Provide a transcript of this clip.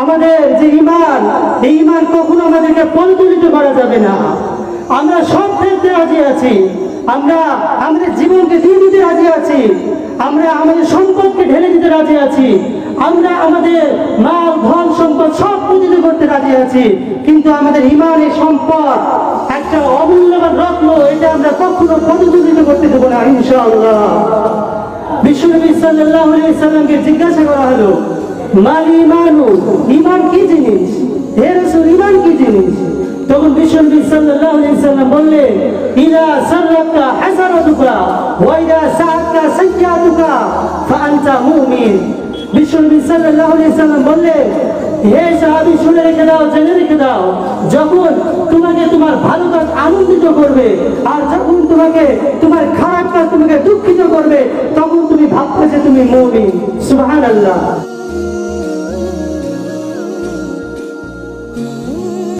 আমাদের যে ইমান এই ইমান কখনো আমাদেরকে পরিচালিত করা যাবে না। আমরা সব ক্ষেত্রে রাজি আছি। আমরা আমাদের জীবনকে দিয়ে দিতে রাজি আছি। আমরা আমাদের সম্পদকে ঢেলে দিতে রাজি আছি। আমরা আমাদের মাল, ধন, সম্পদ সব প্রতিনিধি করতে রাজি আছি। কিন্তু আমাদের ইমানের সম্পদ একটা অমূল্যবান রত্ন, এটা আমরা কখনো প্রতিযোগিতা করতে দেবো না, ইনশাআল্লাহ। বিশ্বনবী সাল্লাল্লাহু আলাইহি সাল্লামকে জিজ্ঞাসা করা হলো মাল ইমানু ইমান কি জিনিস? হে রাসূল কি জিনিস? তখন বিশ্বনবী সাল্লাল্লাহু আলাইহি সাল্লাম বললেন, ইদা সাররাকা হাসানাতুকা ওয়া শুনে রেখে দাও, জেনে রেখে দাও, যখন তোমাকে তোমার ভালো কাজ আনন্দিত করবে আর যখন তোমাকে তোমার খারাপ তোমাকে দুঃখিত করবে, তখন তুমি ভাববে যে তুমি মৌমিন। সুবহানাল্লাহ।